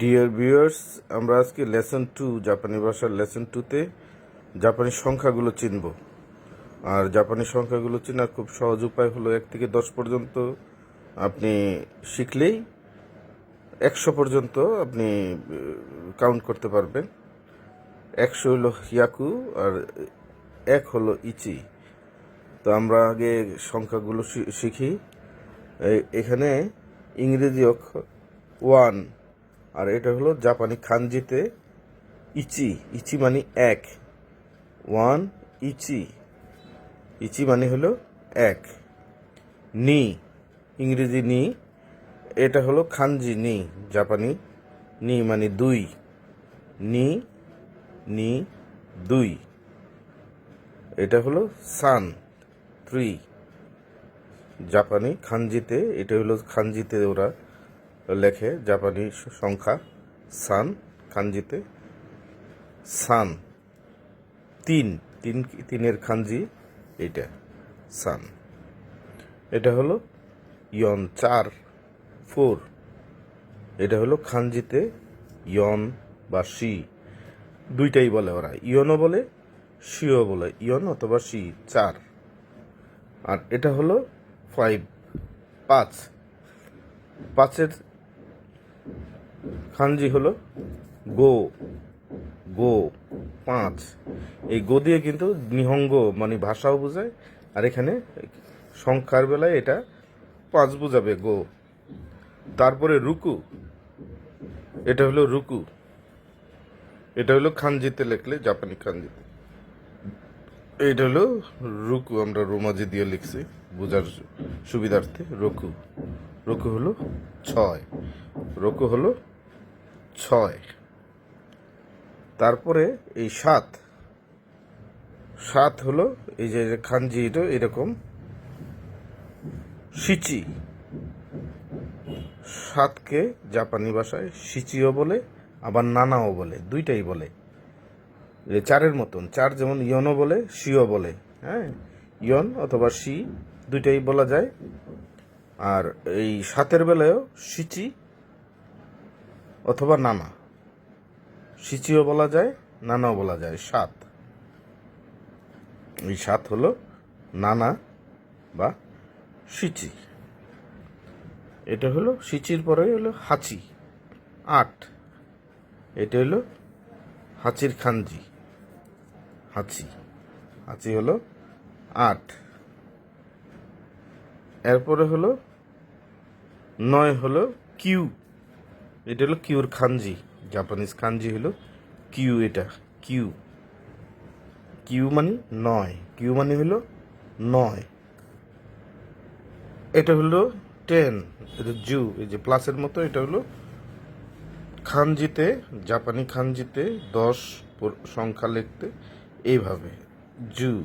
Dear viewers আমরা আজকে lesson two জাপানি ভাষার লেসন টুতে জাপানি সংখ্যাগুলো চিনব। আর জাপানি সংখ্যাগুলো চেনার খুব সহজ উপায় হলো এক থেকে দশ পর্যন্ত আপনি শিখলেই একশো পর্যন্ত আপনি কাউন্ট করতে পারবেন। একশো হলো হিয়াকু আর এক হলো ইচি তো আমরা আগে সংখ্যাগুলো শিখি। এখানে ইংরেজি অক্ষর ওয়ান আর এটা হলো জাপানি খানজিতে ইচি ইচি মানে এক। One, itchy. ইচি মানে হলো এক। নি, ইংরেজি নি। এটা হলো খানজি, নি, জাপানি। নি মানে দুই। নি নি, দুই। এটা হলো সান, থ্রি। জাপানি খানজিতে, এটা হলো খানজিতে ওরা লেখে জাপানি সংখ্যা, সান, খানজিতে। সান, তিন তিন, তিনের খানজি এটা সান। এটা হলো ইয়ন চার, ফোর। এটা হলো খানজিতে ইয়ন বা শি। দুইটাই বলে ওরা। ইয়নও বলে, শিও বলে। ইয়ন অথবা শি, চার। আর এটা হলো ফাইভ, পাঁচ। পাঁচের খানজি হলো গো গো, পাঁচ। এই গো দিয়ে কিন্তু নিহঙ্গ মানে ভাষাও বোঝায়, আর এখানে সংখ্যার বেলায় এটা পাঁচ বোঝাবে গো। তারপরে রুকু, এটা হলো রুকু, এটা হলো খানজিতে লেখলে জাপানি খানজিতে। এটা হলো রুকু, আমরা রোমাজি দিয়ে লিখছি, বোঝার সুবিধার্থে রুকু। রুকু হলো ছয়, রুকু হলো ছয়। তারপরে এই সাত। সাত হলো এই যে খানজি, এটা এরকম। সিচি। সাতকে জাপানি ভাষায় সিচিও বলে, আবার নানাও বলে, দুইটাই বলে। যে চারের মতন, চার যেমন ইয়নও বলে শিও বলে হ্যাঁ? ইয়ন অথবা শি দুইটাই বলা যায়। আর এই সাতের বেলায়ও সিচি অথবা নানা। সিচিও বলা যায়, নানাও বলা যায়। সাত। এই সাত হলো নানা বা সিচি। এটা হলো, সিচির পরে হলো হাঁচি। আট। এটা হলো হাঁচির খানজি। হাঁচি। হাঁচি হলো আট। এরপরে হলো নয় হলো কিউ। এটা হলো কিউর খানজি, জাপানিজ খানজি হলো কিউ এটা, কিউ। কিউ মানে নয়, কিউ মানে হলো নয়। এটা হলো টেন, এটা জু, এই যে প্লাসের মতো, এটা হলো খানজিতে, জাপানি খানজিতে দশ সংখ্যা লিখতে এইভাবে, জু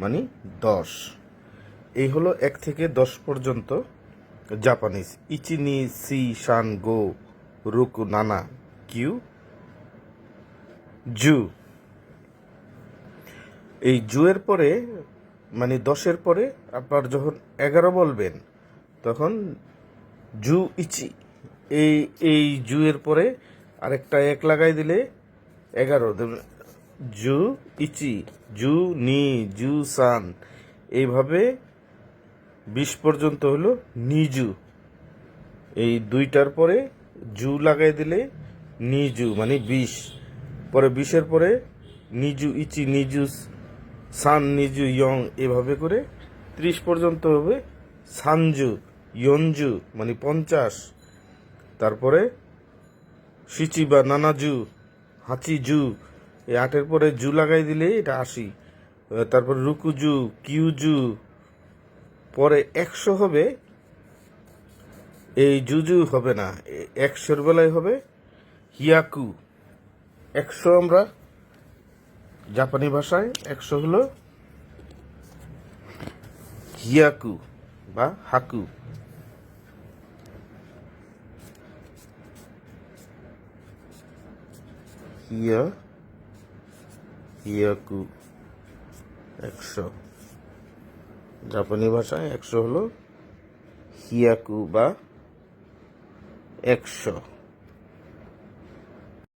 মানে দশ। এই হলো এক থেকে দশ পর্যন্ত জাপানিজ ইচিনি সি শান গো রুকু নানা কিউ জু এই জুয়ের পরে মানে দশের পরে, আপনার যখন এগারো বলবেন, তখন জু ইচি। এই এই জুয়ের পরে আরেকটা এক লাগাই দিলে এগারো। জু ইচি, জু নি, জু সান। এইভাবে বিশ পর্যন্ত হলো নিজু এই দুইটার পরে জু লাগাই দিলে নিজু মানে বিশ। পরে বিশের পরে নিজু ইচি নিজু সান নিজু ইয়ং, এভাবে করে ত্রিশ পর্যন্ত হবে সানজু, ইয়নজু মানে পঞ্চাশ। তারপরে সিচি বা নানাজু হাচি জু এই আটের পরে জু লাগাই দিলে এটা আশি। তারপর রুকুজু, কিউজু পরে একশো হবে, এই জুজু হবে না একশোর বেলায় হবে হিয়াকু। একশো আমরা জাপানি ভাষায়, একশো হলো হিয়াকু বা হাকু। হিয়া, হিয়াকু, একশো। জাপানি ভাষায় একশো হলো হিয়াকু বা একশো।